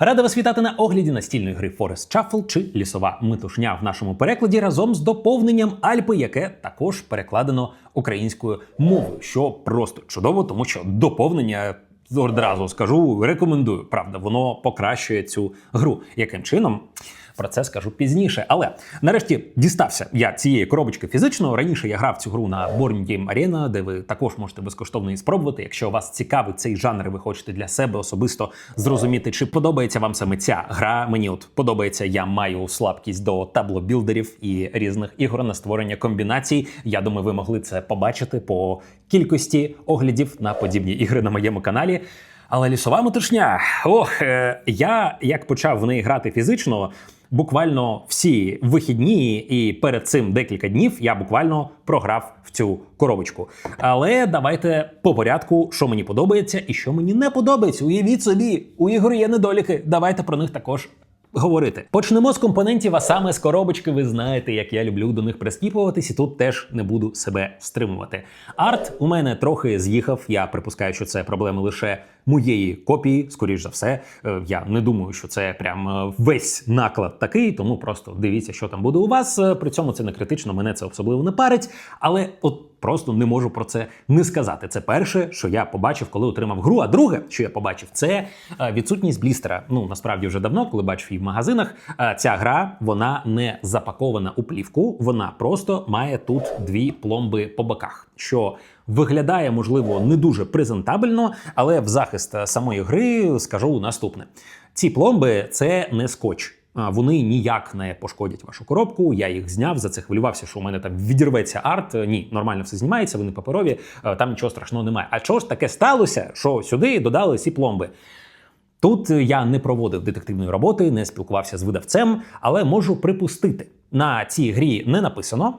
Рада вас вітати на огляді настільної гри Forest Shuffle чи лісова митушня в нашому перекладі разом з доповненням Альпи, яке також перекладено українською мовою, що просто чудово, тому що доповнення. Одразу скажу, рекомендую. Правда, воно покращує цю гру. Яким чином? Про це скажу пізніше. Але нарешті дістався я цієї коробочки фізично. Раніше я грав цю гру на Board Game Arena, де ви також можете безкоштовно її спробувати. Якщо вас цікавить цей жанр, і ви хочете для себе особисто зрозуміти, чи подобається вам саме ця гра. Мені от подобається, я маю слабкість до таблобілдерів і різних ігор на створення комбінацій. Я думаю, ви могли це побачити по кількості оглядів на подібні ігри на моєму каналі. Але лісова метушня, ох, е, я як почав в неї грати фізично, буквально всі вихідні, і перед цим декілька днів я буквально програв в цю коробочку. Але давайте по порядку, що мені подобається і що мені не подобається. Уявіть собі, у ігор є недоліки. Давайте про них також. Говорити почнемо з компонентів, а саме з коробочки. Ви знаєте, як я люблю до них прискіпуватись, і тут теж не буду себе стримувати. Арт у мене трохи з'їхав. Я припускаю, що це проблеми лише моєї копії. Скоріш за все, Е, я не думаю, що це прям е, весь наклад такий, тому просто дивіться, що там буде у вас. Е, При цьому це не критично, мене це особливо не парить. Але от просто не можу про це не сказати. Це перше, що я побачив, коли отримав гру. А друге, що я побачив, це е, відсутність блістера. Ну насправді вже давно, коли бачив її в магазинах. е, Ця гра вона не запакована у плівку, вона просто має тут дві пломби по боках. Що виглядає, можливо, не дуже презентабельно, але в захист е, самої гри скажу наступне: ці пломби це не скотч. Вони ніяк не пошкодять вашу коробку. Я їх зняв. За це хвилювався, що у мене там відірветься арт. Ні, нормально все знімається, вони паперові, е, там нічого страшного немає. А чого ж таке сталося, що сюди додали ці пломби? Тут е, я не проводив детективної роботи, не спілкувався з видавцем, але можу припустити, на цій грі не написано.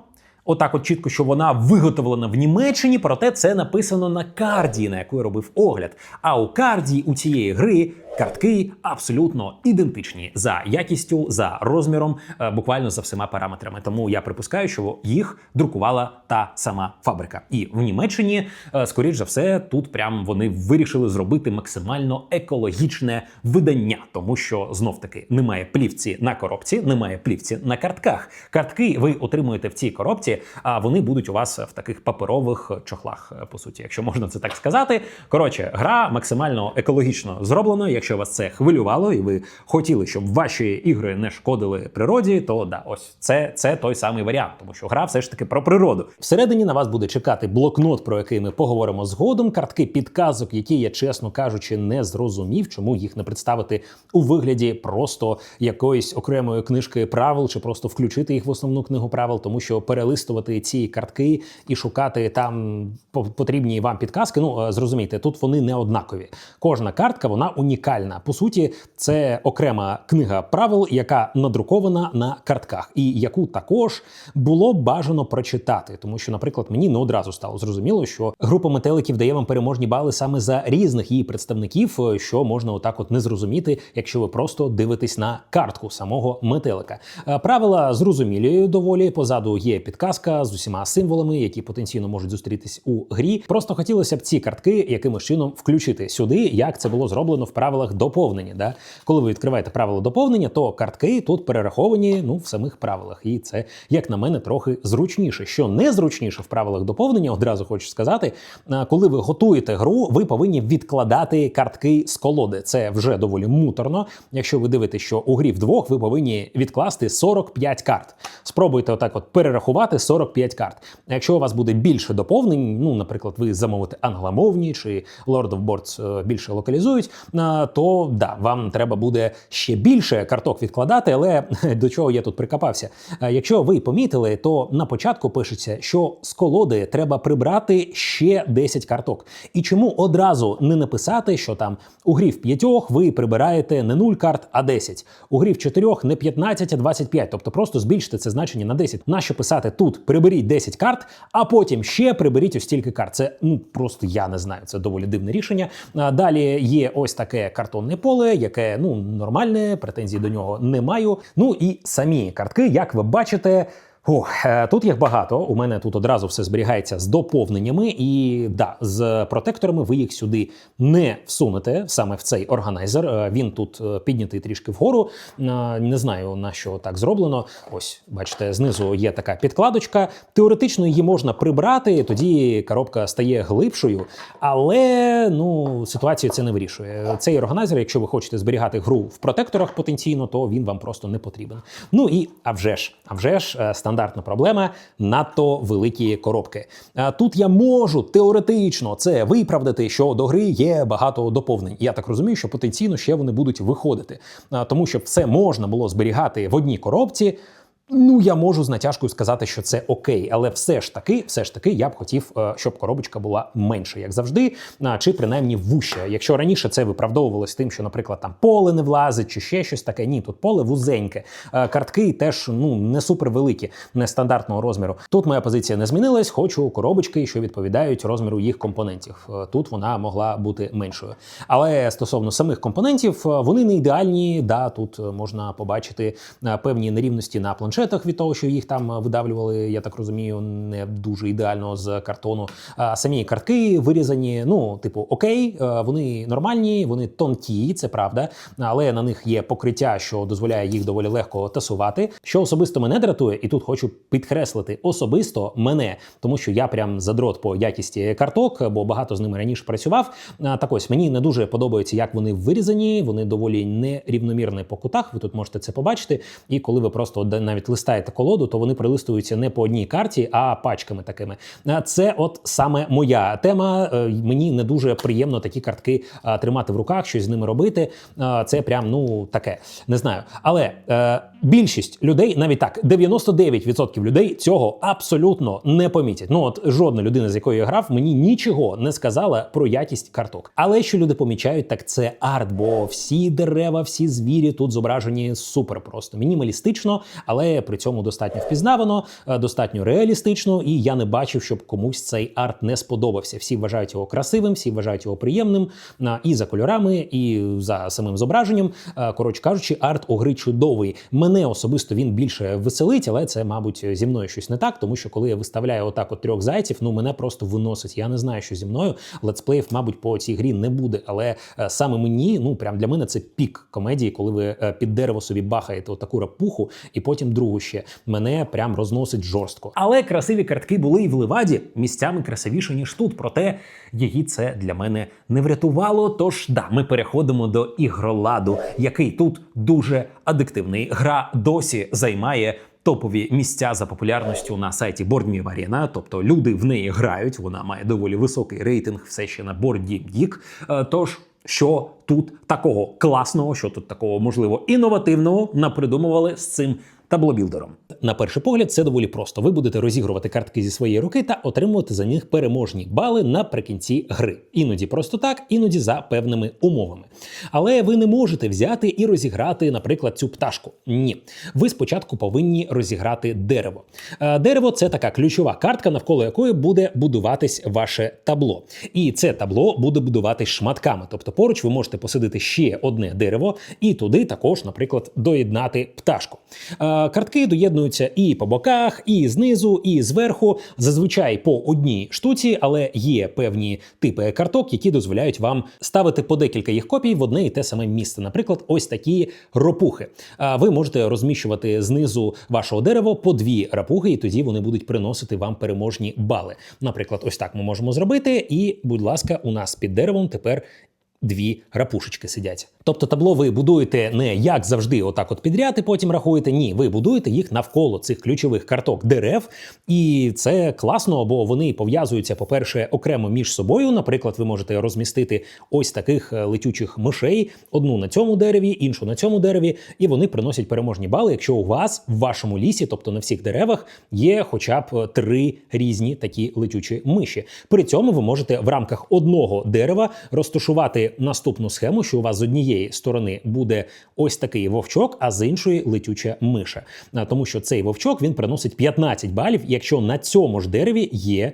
Отак, от чітко, що вона виготовлена в Німеччині, проте це написано на карді, на яку я робив огляд. А у карді у цієї гри картки абсолютно ідентичні за якістю, за розміром, е, буквально за всіма параметрами. Тому я припускаю, що їх друкувала та сама фабрика. І в Німеччині, е, скоріш за все, тут прям вони вирішили зробити максимально екологічне видання, тому що знов таки немає плівці на коробці, немає плівці на картках. Картки ви отримуєте в цій коробці, а вони будуть у вас в таких паперових чохлах, е, по суті, якщо можна це так сказати. Коротше, гра максимально екологічно зроблена. Якщо вас це хвилювало, і ви хотіли, щоб ваші ігри не шкодили природі, то да, ось це, це той самий варіант, тому що гра все ж таки про природу. Всередині на вас буде чекати блокнот, про який ми поговоримо згодом. Картки підказок, які я, чесно кажучи, не зрозумів, чому їх не представити у вигляді просто якоїсь окремої книжки правил, чи просто включити їх в основну книгу правил, тому що перелистувати ці картки і шукати там по- потрібні вам підказки. Ну е, зрозумійте, тут вони не однакові. Кожна картка вона унікальна. По суті, це окрема книга правил, яка надрукована на картках, і яку також було бажано прочитати, тому що, наприклад, мені не одразу стало зрозуміло, що група метеликів дає вам переможні бали саме за різних її представників, е, що можна отак от не зрозуміти, якщо ви просто дивитесь на картку самого метелика. Е, Правила зрозумілі доволі. Позаду є підказка з усіма символами, які потенційно можуть зустрітись у грі. Просто хотілося б ці картки якимось чином включити сюди, як це було зроблено в правилах доповнення. Да? Коли ви відкриваєте правила доповнення, то картки тут перераховані ну в самих правилах, і це, як на мене, трохи зручніше. Що не зручніше в правилах доповнення, одразу хочу сказати, коли ви готуєте гру, ви повинні відкладати картки з колоди. Це вже доволі муторно. Якщо ви дивитесь, що у грі вдвох ви повинні відкласти 45 карт. Спробуйте отак, от перерахувати 45 карт. Якщо у вас буде більше доповнень, ну, наприклад, ви замовите англомовні чи Lord of Boards е, більше локалізують, е, то да, вам треба буде ще більше карток відкладати. Але до чого я тут прикопався? Е, Якщо ви помітили, то на початку пишеться, що з колоди треба прибрати ще 10 карток. І чому одразу не написати, що там у грі в п'ятьох ви прибираєте не 0 карт, а 10. У грі в чотирьох не 15, а 25. Тобто просто збільшити це значення на 10. Нащо писати тут приберіть 10 карт, а потім ще приберіть ось стільки карт. Це ну просто я не знаю. Це доволі дивне рішення. Далі є ось таке картонне поле, яке ну нормальне, претензій до нього не маю. Ну і самі картки, як ви бачите. Фух, е, тут їх багато. У мене тут одразу все зберігається з доповненнями, і да, з протекторами ви їх сюди не всунете саме в цей органайзер. Е, Він тут е, піднятий трішки вгору. Не знаю на що так зроблено. Ось, бачите, знизу є така підкладочка. Теоретично її можна прибрати, тоді коробка стає глибшою, але ну ситуацію це не вирішує. Цей органайзер, якщо ви хочете зберігати гру в протекторах потенційно, то він вам просто не потрібен. Ну і а вже ж, а вже ж е, стандартна проблема надто великі коробки. Тут я можу теоретично це виправдати, що до гри є багато доповнень. Я так розумію, що потенційно ще вони будуть виходити, тому що все можна було зберігати в одній коробці. Ну, я можу з натяжкою сказати, що це окей, але все ж таки, все ж таки, я б хотів, е, щоб коробочка була менше, як завжди, чи принаймні вуща. Якщо раніше це виправдовувалось тим, що, наприклад, там поле не влазить, чи ще щось таке. Ні, тут поле вузеньке. Е, Картки теж ну не супер великі, нестандартного розміру. Тут моя позиція не змінилась. Хочу коробочки, що відповідають розміру їх компонентів. Е, Тут вона могла бути меншою. Але стосовно самих компонентів, вони не ідеальні. Да, тут можна побачити певні нерівності на планшетах від того, що їх там видавлювали, я так розумію, не дуже ідеально з картону. А самі картки вирізані. Ну, типу, окей, е, вони нормальні, вони тонкі, це правда, але на них є покриття, що дозволяє їх доволі легко тасувати. Що особисто мене дратує, і тут хочу підкреслити особисто мене, тому що я прям задрот по якісті карток, бо багато з ними раніше працював. Так ось мені не дуже подобається, як вони вирізані. Вони доволі нерівномірні по кутах. Ви тут можете це побачити. І коли ви просто де- навіть листаєте колоду, то вони прилистуються не по одній карті, а пачками такими. Це от саме моя тема. Е, Мені не дуже приємно такі картки тримати в руках, щось з ними робити. Це прям ну таке. Не знаю. Але е, більшість людей, навіть так, 99% людей цього абсолютно не помітять. Ну от жодна людина, з якою я грав, мені нічого не сказала про якість карток. Але що люди помічають, так це арт, бо всі дерева, всі звірі тут зображені супер просто мінімалістично, але при цьому достатньо впізнавано, е, достатньо реалістично, і я не бачив, щоб комусь цей арт не сподобався. Всі вважають його красивим, всі вважають його приємним і за кольорами, і за самим зображенням. Е, Коротше кажучи, арт у гри чудовий. Мене особисто він більше веселить, але це, мабуть, зі мною щось не так, тому що коли я виставляю отак от трьох зайців, ну мене просто виносить. Я не знаю, що зі мною. Летсплеїв, мабуть, по цій грі не буде. Але е, саме мені, ну прям для мене це пік комедії, коли ви під дерево собі бахаєте отаку рапуху, і потім другу ще мене прям розносить жорстко. Але красиві картки були і в Леваді місцями красивіше ніж тут. Проте її це для мене не врятувало. Тож да, ми переходимо до ігроладу, який тут дуже адиктивний. Гра досі займає. Топові місця за популярністю на сайті BoardMe Arena, тобто люди в неї грають. Вона має доволі високий рейтинг, все ще на BoardGameGeek. Е, Тож що тут такого класного, що тут такого можливо інновативного напридумували з цим таблобілдером. На перший погляд, це доволі просто. Ви будете розігрувати картки зі своєї руки та отримувати за них переможні бали наприкінці гри. Іноді просто так, іноді за певними умовами. Але ви не можете взяти і розіграти, наприклад, цю пташку. Ні, ви спочатку повинні розіграти дерево. Е, Дерево це така ключова картка, навколо якої буде будуватись ваше табло. І це табло буде будуватись шматками. Тобто поруч ви можете посадити ще одне дерево, і туди також, наприклад, доєднати пташку. Картки доєднуються і по боках, і знизу, і зверху. Зазвичай по одній штуці, але є певні типи карток, які дозволяють вам ставити по декілька їх копій в одне і те саме місце. Наприклад, ось такі ропухи. А ви можете розміщувати знизу вашого дерева по дві рапухи, і тоді вони будуть приносити вам переможні бали. Наприклад, ось так ми можемо зробити. І, будь ласка, у нас під деревом тепер. Дві рапушечки сидять. Тобто табло ви будуєте не як завжди, отак от підряд і потім рахуєте. Ні, ви будуєте їх навколо цих ключових карток дерев, і це класно, бо вони пов'язуються, по-перше, окремо між собою. Наприклад, ви можете розмістити ось таких е, летючих мишей: одну на цьому дереві, іншу на цьому дереві, і вони приносять переможні бали, якщо у вас в вашому лісі, тобто на всіх деревах, є хоча б три різні такі летючі миші. При цьому ви можете в рамках одного дерева розташувати наступну схему, що у вас з однієї однієї сторони буде ось такий вовчок, а з іншої летюча миша. Тому що цей вовчок він приносить 15 балів, якщо на цьому ж дереві є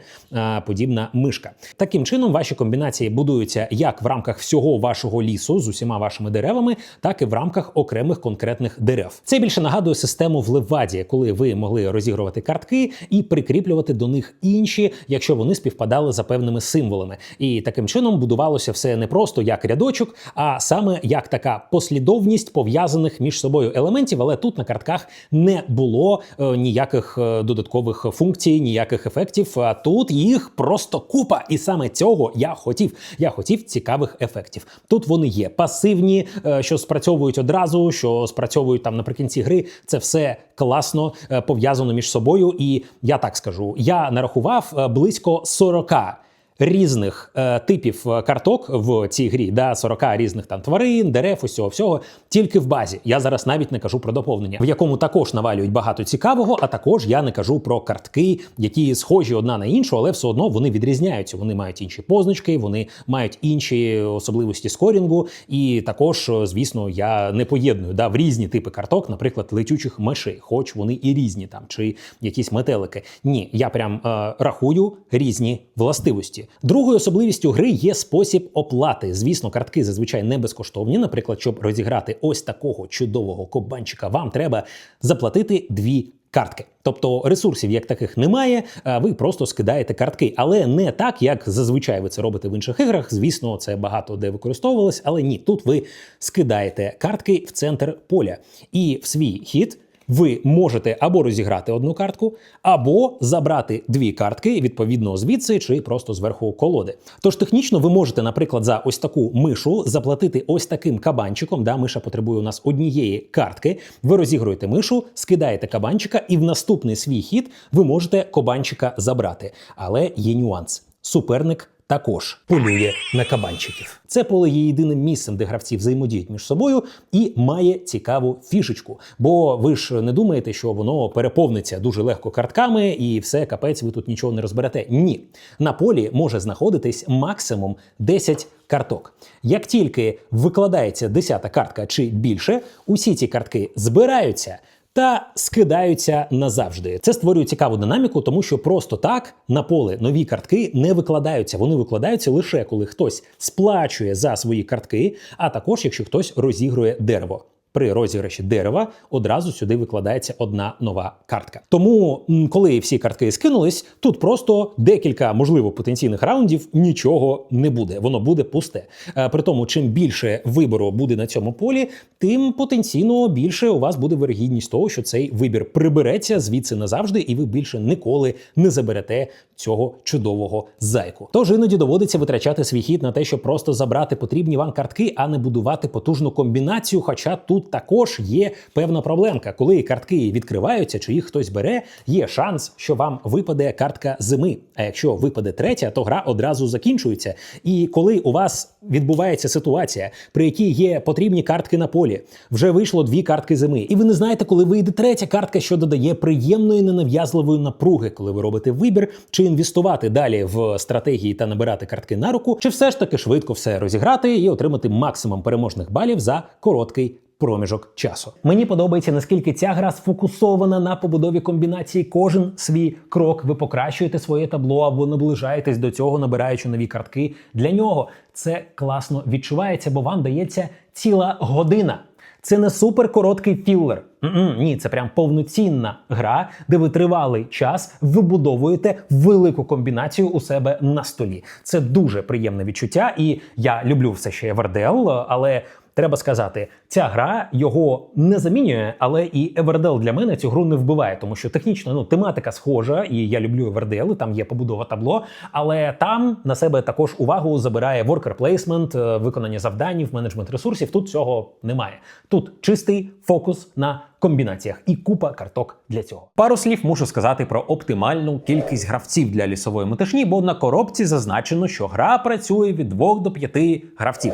подібна мишка. Таким чином, ваші комбінації будуються як в рамках всього вашого лісу з усіма вашими деревами, так і в рамках окремих конкретних дерев. Це більше нагадує систему в Леваді, коли ви могли розігрувати картки і прикріплювати до них інші, якщо вони співпадали за певними символами. І таким чином будувалося все не просто як рядочок, а саме як така послідовність пов'язаних між собою елементів. Але тут на картках не було е, ніяких е, додаткових функцій, ніяких ефектів. А тут їх просто купа. І саме цього я хотів. Я хотів цікавих ефектів. Тут вони є пасивні, е, що спрацьовують одразу, що спрацьовують там наприкінці гри. Це все класно е, пов'язано між собою. І я так скажу: я нарахував е, близько 40 різних е, типів е, карток в цій грі, да, 40 різних там тварин, дерев, усього всього, тільки в базі. Я зараз навіть не кажу про доповнення, в якому також навалюють багато цікавого, а також я не кажу про картки, які схожі одна на іншу, але все одно вони відрізняються. Вони мають інші позначки, вони мають інші особливості скорінгу. І також, е, звісно, я не поєдную да, в різні типи карток, наприклад, летючих мишей, хоч вони і різні там, чи якісь метелики. Ні, я прям е, рахую різні властивості. Другою особливістю гри є спосіб оплати. Звісно, картки зазвичай не безкоштовні. Наприклад, щоб розіграти ось такого чудового кобанчика, вам треба заплатити дві. Картки, тобто ресурсів як таких немає, а ви просто скидаєте картки, але не так, як зазвичай ви це робите в інших іграх. Звісно, це багато де використовувалось, але ні, тут ви скидаєте картки в центр поля, і в свій хід ви можете або розіграти одну картку, або забрати дві картки відповідно звідси чи просто зверху колоди. Тож технічно ви можете, наприклад, за ось таку мишу заплатити ось таким кабанчиком. Да, миша потребує у нас однієї картки. Ви розігруєте мишу, скидаєте кабанчика, і в наступний свій хід ви можете кабанчика забрати. Але є нюанс: суперник. Також полює на кабанчиків. Це поле є єдиним місцем, де гравці взаємодіють між собою і має цікаву фішечку. Бо ви ж не думаєте, що воно переповниться дуже легко картками, і все капець, ви тут нічого не розберете. Ні, на полі може знаходитись максимум 10 карток. Як тільки викладається 10 картка чи більше, усі ці картки збираються. Та скидаються назавжди. Це створює цікаву динаміку, тому що просто так на поле нові картки не викладаються. Вони викладаються лише коли хтось сплачує за свої картки, а також якщо хтось розігрує дерево. При розіграші дерева одразу сюди викладається одна нова картка. Тому, коли всі картки скинулись, тут просто декілька, можливо, потенційних раундів нічого не буде. Воно буде пусте. Е, При тому, чим більше вибору буде на цьому полі, тим потенційно більше у вас буде вирогідність того, що цей вибір прибереться звідси назавжди, і ви більше ніколи не заберете цього чудового зайку. Тож іноді доводиться витрачати свій хід на те, щоб просто забрати потрібні вам картки, а не будувати потужну комбінацію. Хоча тут також є певна проблемка. Коли картки відкриваються, чи їх хтось бере, є шанс, що вам випаде картка зими. А якщо випаде третя, то гра одразу закінчується. І коли у вас відбувається ситуація, при якій є потрібні картки на полі, вже вийшло дві картки зими, і ви не знаєте, коли вийде третя картка, що додає приємної ненав'язливої напруги, коли ви робите вибір, чи інвестувати далі в стратегії та набирати картки на руку, чи все ж таки швидко все розіграти і отримати максимум переможних балів за короткий. Проміжок часу мені подобається наскільки ця гра сфокусована на побудові комбінації. Кожен свій крок ви покращуєте своє табло або наближаєтесь до цього, набираючи нові картки. Для нього це класно відчувається, бо вам дається ціла година. Це не супер короткий філлер. Ні, це прям повноцінна гра, де ви тривалий час вибудовуєте велику комбінацію у себе на столі. Це дуже приємне відчуття, і я люблю все ще Everdell, але треба сказати, ця гра його не замінює, але і Everdell для мене цю гру не вбиває, тому що технічно ну тематика схожа, і я люблю Everdell, там є побудова табло, але там на себе також увагу забирає worker placement, е, виконання завдань, менеджмент ресурсів. Тут цього немає. Тут чистий фокус на комбінаціях і купа карток для цього. Пару слів мушу сказати про оптимальну кількість гравців для лісової метишні, бо на коробці зазначено, що гра працює від 2 до 5 гравців.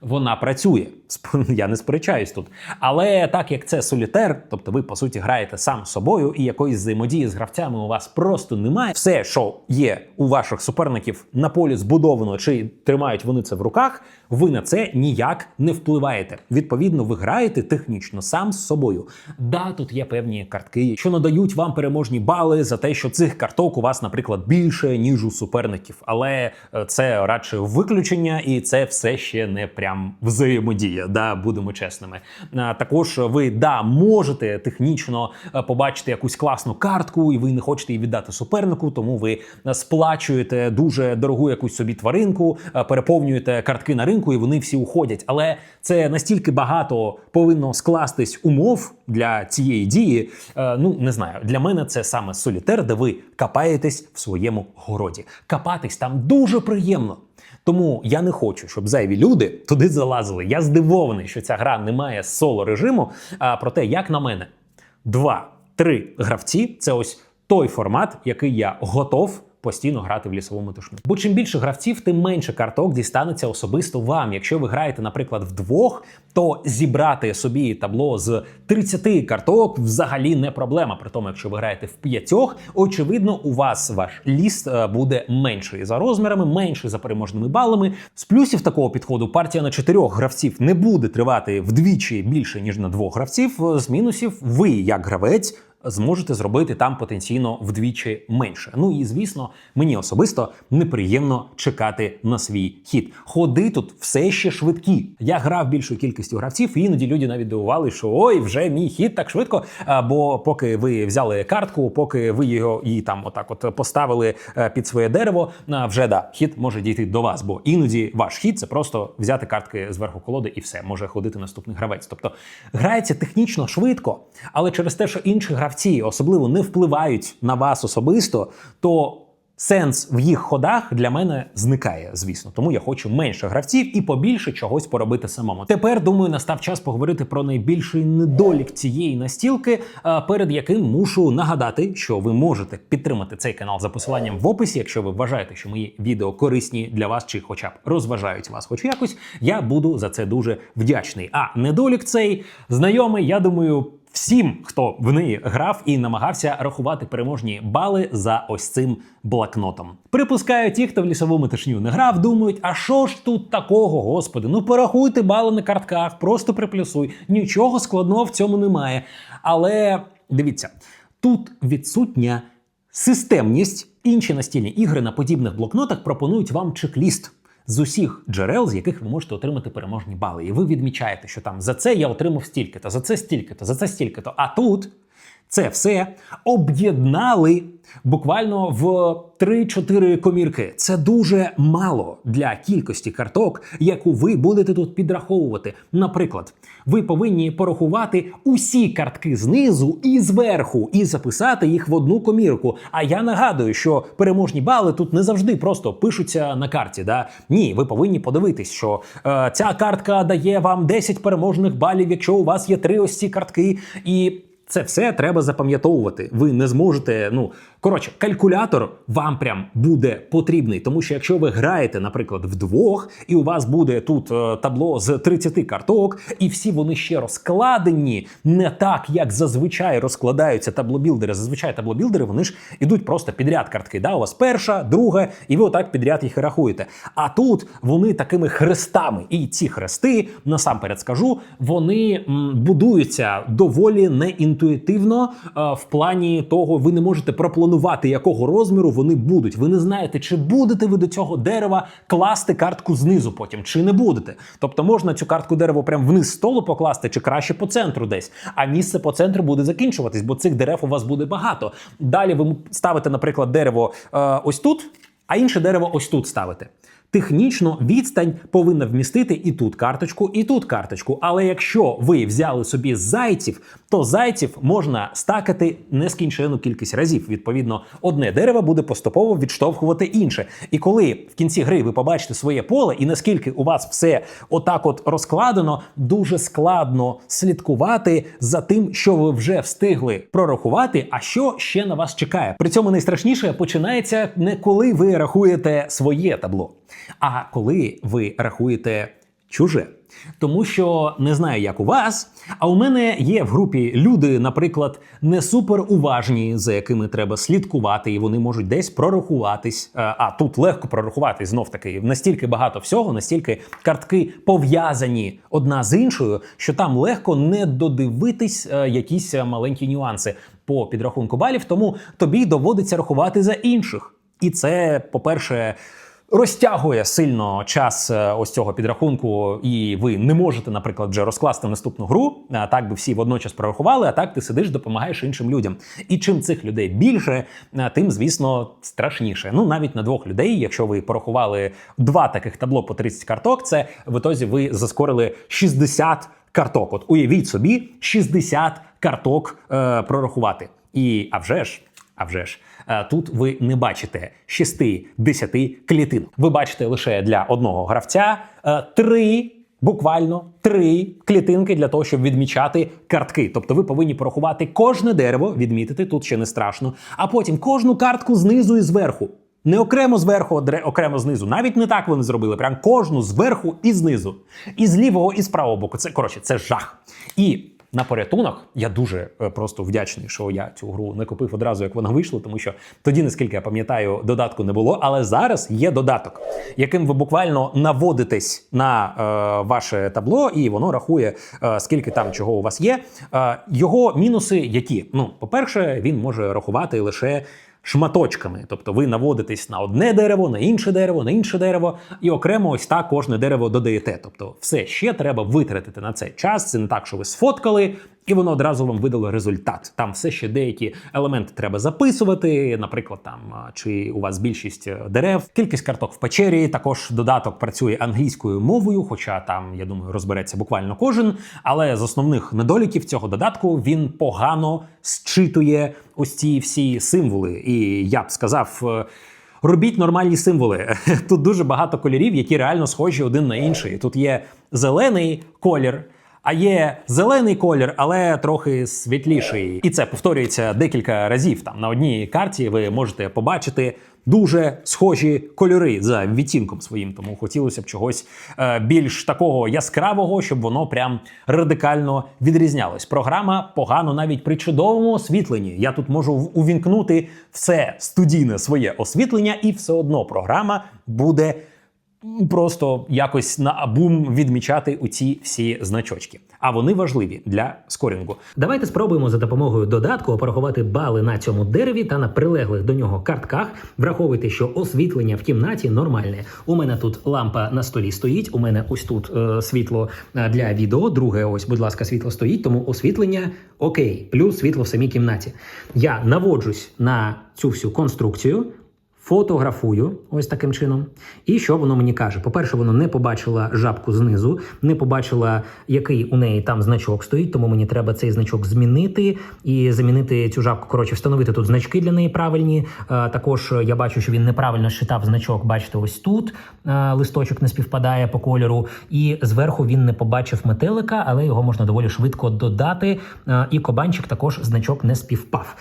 Вона працює, я не сперечаюсь тут. Але так як це солітер, тобто ви по суті граєте сам собою, і якоїсь взаємодії з гравцями у вас просто немає. Все, що є у ваших суперників на полі збудовано, чи тримають вони це в руках, Ви на це ніяк не впливаєте. Відповідно, ви граєте технічно сам з собою. Да, тут є певні картки, що надають вам переможні бали за те, що цих карток у вас, наприклад, більше ніж у суперників. Але е, це радше виключення, і це все ще не прям взаємодія. Да, будемо чесними. Також ви да можете технічно е, побачити якусь класну картку, і ви не хочете її віддати супернику, тому ви е, сплачуєте дуже дорогу якусь собі тваринку, переповнюєте картки на ринку, і вони всі уходять. Але це настільки багато повинно скластись умов для цієї дії. Е, Ну не знаю, для мене це саме солітер, де ви копаєтесь в своєму городі. Копатись там дуже приємно. Тому я не хочу, щоб зайві люди туди залазили. Я здивований, що ця гра не має соло режиму. А проте, як на мене, два-три гравці це ось той формат, який я готов. Постійно грати в лісовому тишну. Бо чим більше гравців, тим менше карток дістанеться особисто вам. Якщо ви граєте, наприклад, вдвох, то зібрати собі табло з 30 карток взагалі не проблема. При тому, якщо ви граєте в п'ятьох, очевидно, у вас ваш ліст е, буде менший за розмірами, менший за переможними балами. З плюсів такого підходу партія на чотирьох гравців не буде тривати вдвічі більше ніж на двох гравців. З мінусів, ви як гравець зможете зробити там потенційно вдвічі менше. Ну і звісно, мені особисто неприємно чекати на свій хід. Ходи тут все ще швидкі. Я грав більшою кількістю гравців, і іноді люди навіть дивували, що ой, вже мій хід так швидко. Бо поки ви взяли картку, поки ви його її там отак от поставили е, під своє дерево, вже да, хід може дійти до вас. Бо іноді ваш хід це просто взяти картки зверху колоди і все може ходити наступний гравець. Тобто грається технічно швидко, але через те, що інші гравці особливо не впливають на вас особисто, то сенс в їх ходах для мене зникає, звісно. Тому я хочу менше гравців і побільше чогось поробити самому. Тепер думаю, настав час поговорити про найбільший недолік цієї настілки, перед яким мушу нагадати, що ви можете підтримати цей канал за посиланням в описі. Якщо ви вважаєте, що мої відео корисні для вас, чи хоча б розважають вас, хоч якось, я буду за це дуже вдячний. А недолік цей знайомий, я думаю. Всім, хто в неї грав і намагався рахувати переможні бали за ось цим блокнотом. Припускаю, ті, хто в лісовому тишню не грав, думають, а що ж тут такого, господи? Ну порахуйте бали на картках, просто приплюсуй. Нічого складного в цьому немає. Але дивіться, тут відсутня системність. Інші настільні ігри на подібних блокнотах пропонують вам чек-ліст з усіх джерел, з яких ви можете отримати переможні бали. І ви відмічаєте, що там за це я отримав стільки-то, за це стільки-то, за це стільки-то. А тут це все об'єднали буквально в 3-4 комірки. Це дуже мало для кількості карток, яку ви будете тут підраховувати. Наприклад, ви повинні порахувати усі картки знизу і зверху, і записати їх в одну комірку. А я нагадую, що переможні бали тут не завжди просто пишуться на карті. Да? Ні, ви повинні подивитись, що е, ця картка дає вам 10 переможних балів, якщо у вас є три ось ці картки. І це все треба запам'ятовувати. Ви не зможете. Ну коротше, калькулятор вам прям буде потрібний, тому що якщо ви граєте, наприклад, вдвох, і у вас буде тут е, табло з 30 карток, і всі вони ще розкладені не так, як зазвичай розкладаються таблобілдери. Зазвичай таблобілдери вони ж ідуть просто підряд картки. Да? У вас перша, друга, і ви отак підряд їх і рахуєте. А тут вони такими хрестами, і ці хрести, насамперед скажу, вони м, будуються доволі неінтуїтивно е, в плані того, ви не можете пропланувати, якого розміру вони будуть. Ви не знаєте, чи будете ви до цього дерева класти картку знизу потім, чи не будете. Тобто можна цю картку дерева прямо вниз столу покласти, чи краще по центру десь. А місце по центру буде закінчуватись, бо цих дерев у вас буде багато. Далі ви ставите, наприклад, дерево е, ось тут, а інше дерево ось тут ставите. Технічно відстань повинна вмістити і тут карточку, і тут карточку. Але якщо ви взяли собі зайців, то зайців можна стакати нескінчену кількість разів. Відповідно, одне дерево буде поступово відштовхувати інше. І коли в кінці гри ви побачите своє поле, і наскільки у вас все отак от розкладено, дуже складно слідкувати за тим, що ви вже встигли прорахувати, а що ще на вас чекає. При цьому найстрашніше починається не коли ви рахуєте своє табло, а коли ви рахуєте чуже. Тому що не знаю, як у вас, а у мене є в групі люди, наприклад, не супер уважні, за якими треба слідкувати, і вони можуть десь прорахуватись. Е, А тут легко прорахуватись знов таки. Настільки багато всього, настільки картки пов'язані одна з іншою, що там легко не додивитись е, якісь е, маленькі нюанси по підрахунку балів. Тому тобі доводиться рахувати за інших. І це, по-перше, розтягує сильно час е, ось цього підрахунку, і ви не можете, наприклад, вже розкласти наступну гру. А так би всі водночас прорахували, а так ти сидиш, допомагаєш іншим людям. І чим цих людей більше, е, тим, звісно, страшніше. Ну навіть на двох людей, якщо ви порахували два таких табло по 30 карток, це в ітозі ви заскорили 60 карток. От уявіть собі, 60 карток е, прорахувати. І а вже ж. А вже ж е, тут ви не бачите 6-10 клітин. Ви бачите лише для одного гравця е, три. Буквально три клітинки для того, щоб відмічати картки. Тобто ви повинні порахувати кожне дерево, відмітити тут ще не страшно, а потім кожну картку знизу і зверху. Не окремо зверху, а окремо знизу. Навіть не так вони зробили. Прям кожну зверху і знизу. І з лівого, і з правого боку. Це коротше, це жах. І на порятунок я дуже е, просто вдячний, що я цю гру не купив одразу, як вона вийшла, тому що тоді, наскільки я пам'ятаю, додатку не було. Але зараз є додаток, яким ви буквально наводитесь на е, ваше табло, і воно рахує, е, скільки там чого у вас є. Е, його мінуси які? Ну, по-перше, він може рахувати лише. Шматочками, тобто ви наводитесь на одне дерево, на інше дерево, на інше дерево, і окремо ось так кожне дерево додаєте. Тобто, все ще треба витратити на це час. Це не так, що ви сфоткали, і воно одразу вам видало результат. Там все ще деякі елементи треба записувати. Наприклад, там чи у вас більшість е, дерев, кількість карток в печері. Також додаток працює англійською мовою, хоча там, я думаю, розбереться буквально кожен. Але з основних недоліків цього додатку він погано зчитує ось ці всі символи. І я б сказав. е, Робіть нормальні символи. Тут дуже багато кольорів, які реально схожі один на інший. Тут є зелений колір, а є зелений колір, але трохи світліший. І це повторюється декілька разів. Там на одній карті ви можете побачити дуже схожі кольори за відтінком своїм. Тому хотілося б чогось е, більш такого яскравого, щоб воно прям радикально відрізнялось. Програма погано навіть при чудовому освітленні. Я тут можу увімкнути все студійне своє освітлення, і все одно програма буде просто якось на абум відмічати у ці всі значочки. А вони важливі для скорінгу. Давайте спробуємо за допомогою додатку порахувати бали на цьому дереві та на прилеглих до нього картках. Враховуйте, що освітлення в кімнаті нормальне. У мене тут лампа на столі стоїть. У мене ось тут е, світло е, для відео. Друге, ось, будь ласка, світло стоїть, тому освітлення окей, плюс світло в самій кімнаті. Я наводжусь на цю всю конструкцію. Фотографую ось таким чином. І що воно мені каже? По-перше, воно не побачила жабку знизу, не побачила, який у неї там значок стоїть, тому мені треба цей значок змінити і замінити цю жабку. Коротше, встановити тут значки для неї правильні. Е, також я бачу, що він неправильно считав значок. Бачите, ось тут е, листочок не співпадає по кольору, і зверху він не побачив метелика, але його можна доволі швидко додати. Е, і кабанчик також значок не співпав.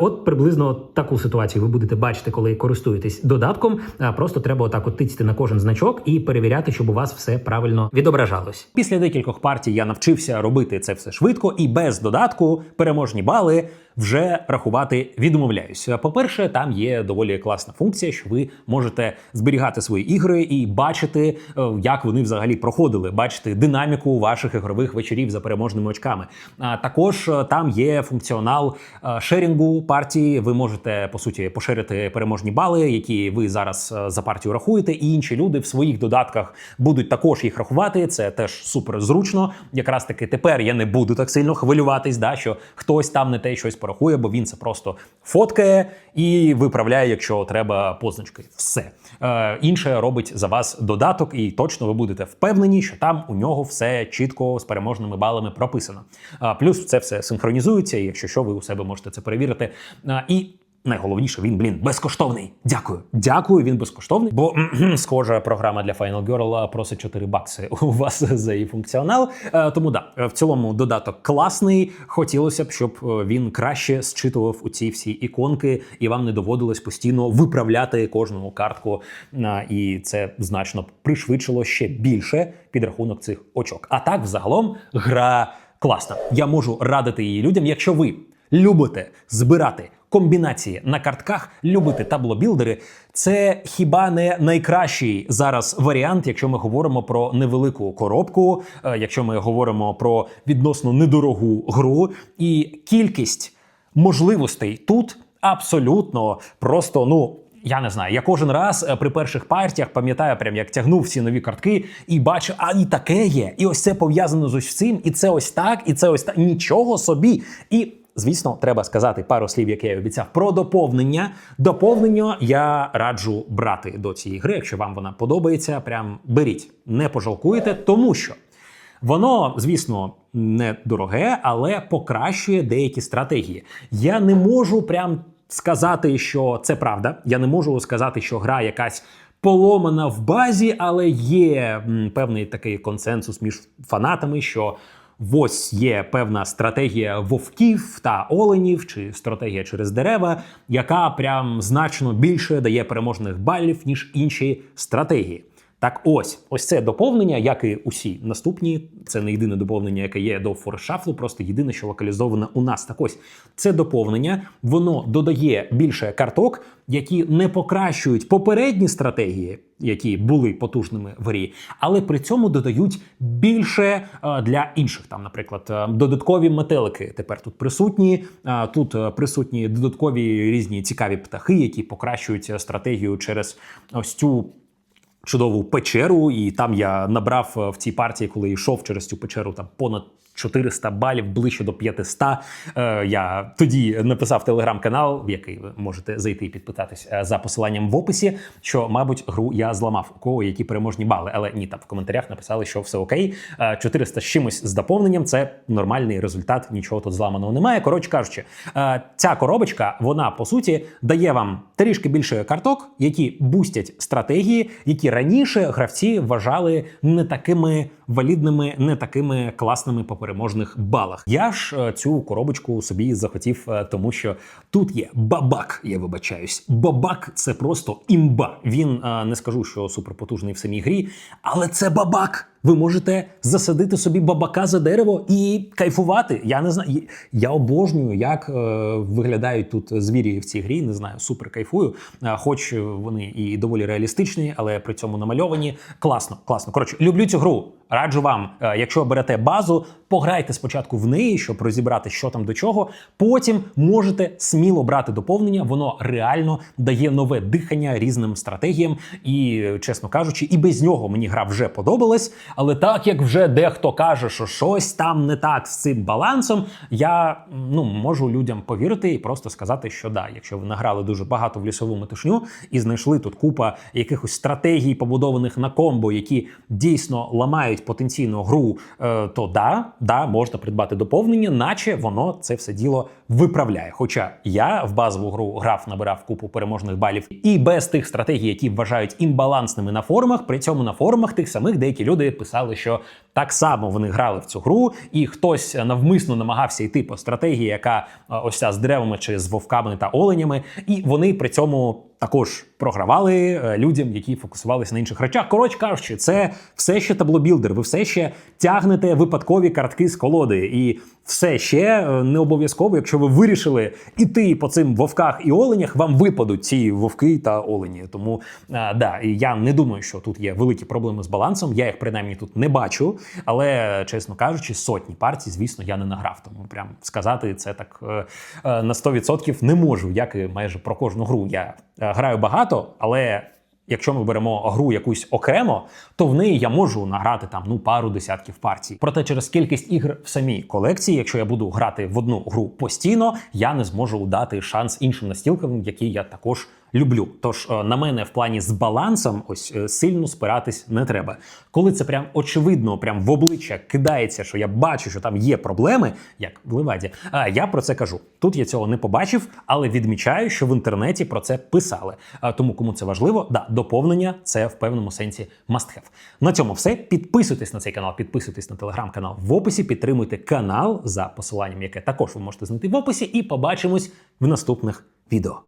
От приблизно таку ситуацію ви будете бачити, коли користуєтесь додатком. Е, Просто треба отак от тицяти на кожен значок і перевіряти, щоб у вас все правильно відображалось. Після декількох партій я навчився робити це все швидко і без додатку переможні бали вже рахувати відмовляюся. По-перше, там є доволі класна функція, що ви можете зберігати свої ігри і бачити, е, як вони взагалі проходили, бачити динаміку ваших ігрових вечорів за переможними очками. А також е, там є функціонал е, шерінгу партії. Ви можете по суті поширити переможні бали, які ви зараз за партію рахуєте, і інші люди в своїх додатках будуть також їх рахувати. Це теж супер зручно. Якраз таки тепер я не буду так сильно хвилюватись, да, що хтось там не те щось порахує, бо він це просто фоткає і виправляє, якщо треба позначки. Все е, інше робить за вас додаток, і точно ви будете впевнені, що там у нього все чітко з переможними балами прописано. Е, плюс це все синхронізується, і якщо що, ви у себе можете це перевірити. Е, і найголовніше, він, блін, безкоштовний. Дякую. Дякую, він безкоштовний. Бо схожа програма для Final Girl просить 4 бакси у вас за її функціонал. Е, Тому да, е, в цілому додаток класний. Хотілося б, щоб е, він краще зчитував у ці всі іконки, і вам не доводилось постійно виправляти кожну картку. І це значно пришвидшило ще більше підрахунок цих очок. А так, взагалом, гра класна. Я можу радити її людям, якщо ви любите збирати комбінації на картках, любите таблобілдери. Це хіба не найкращий зараз варіант, якщо ми говоримо про невелику коробку, е, якщо ми говоримо про відносно недорогу гру, і кількість можливостей тут абсолютно просто ну. Я не знаю, я кожен раз е, при перших партіях пам'ятаю, прям як тягнув всі нові картки і бачу, а і таке є, і ось це пов'язано з цим, і це ось так, і це ось так. Нічого собі. І звісно, треба сказати пару слів, яке я обіцяв про доповнення. Доповнення я раджу брати до цієї гри. Якщо вам вона подобається, прям беріть, не пожалкуєте, тому що. Воно, звісно, не дороге, але покращує деякі стратегії. Я не можу прям сказати, що це правда. Я не можу сказати, що гра якась поломана в базі, але є певний такий консенсус між фанатами, що. Ось є певна стратегія вовків та оленів, чи стратегія через дерева, яка прям значно більше дає переможних балів, ніж інші стратегії. Так ось, ось це доповнення, як і усі наступні. Це не єдине доповнення, яке є до Shuffle, просто єдине, що локалізоване у нас. Так ось це доповнення, воно додає більше карток, які не покращують попередні стратегії, які були потужними в грі, але при цьому додають більше е, для інших. Там, наприклад, е, додаткові метелики тепер тут присутні. Е, Тут присутні додаткові різні цікаві птахи, які покращують стратегію через ось цю чудову печеру, і там я набрав е, в цій партії, коли йшов через цю печеру, там понад 400 балів, ближче до 500. Е, Я тоді написав телеграм-канал, в який ви можете зайти і підписатись е, за посиланням в описі. Що, мабуть, гру я зламав у кого які переможні бали. Але ні, там в коментарях написали, що все окей. Е, 400 з чимось з доповненням це нормальний результат. Нічого тут зламаного немає. Коротше кажучи, е, ця коробочка, вона по суті дає вам трішки більше карток, які бустять стратегії, які раніше гравці вважали не такими валідними, не такими класними по переможних балах. Я ж е, цю коробочку собі захотів, е, тому що тут є бабак. Я вибачаюсь. Бабак це просто імба. Він е, не скажу, що суперпотужний в самій грі, але це бабак. Ви можете засадити собі бабака за дерево і кайфувати. Я не знаю. Я обожнюю, як е, виглядають тут звірі в цій грі. Не знаю, супер кайфую. Е, хоч вони і доволі реалістичні, але при цьому намальовані. Класно, класно. Коротше, люблю цю гру. Раджу вам, е, якщо берете базу, пограйте спочатку в неї, щоб розібрати, що там до чого. Потім можете сміло брати доповнення. Воно реально дає нове дихання різним стратегіям. І, чесно кажучи, і без нього мені гра вже подобалась. Але так як вже дехто каже, що щось там не так з цим балансом, я ну можу людям повірити і просто сказати, що да, якщо ви награли дуже багато в лісову метушню і знайшли тут купа якихось стратегій, побудованих на комбо, які дійсно ламають потенційну гру, е, то да, да, можна придбати доповнення, наче воно це все діло виправляє. Хоча я в базову гру грав, набирав купу переможних балів і без тих стратегій, які вважають імбалансними на форумах. При цьому на форумах тих самих деякі люди писали, що так само вони грали в цю гру, і хтось навмисно намагався йти по стратегії, яка е, ось ця з деревами чи з вовками та оленями, і вони при цьому. Також програвали е, людям, які фокусувалися на інших речах. Коротше кажучи, це все ще таблобілдер. Ви все ще тягнете випадкові картки з колоди, і все ще е, не обов'язково, якщо ви вирішили іти по цим вовках і оленях, вам випадуть ці вовки та олені. Тому е, да, я не думаю, що тут є великі проблеми з балансом. Я їх принаймні тут не бачу. Але чесно кажучи, сотні партій, звісно, я не награв. Тому прям сказати це так на 100% не можу, як і майже про кожну гру. Я граю багато, але. Якщо ми беремо гру якусь окремо, то в неї я можу награти там ну пару десятків партій. Проте через кількість ігр в самій колекції, якщо я буду грати в одну гру постійно, я не зможу дати шанс іншим настілкам, які я також люблю. Тож е, на мене в плані з балансом ось е, сильно спиратись не треба. Коли це прям очевидно, прям в обличчя кидається, що я бачу, що там є проблеми, як в Леваді, а я про це кажу. Тут я цього не побачив, але відмічаю, що в інтернеті про це писали. А тому, кому це важливо, да, доповнення це в певному сенсі must have. На цьому все. Підписуйтесь на цей канал, підписуйтесь на телеграм-канал в описі, підтримуйте канал за посиланням, яке також ви можете знайти в описі, і побачимось в наступних відео.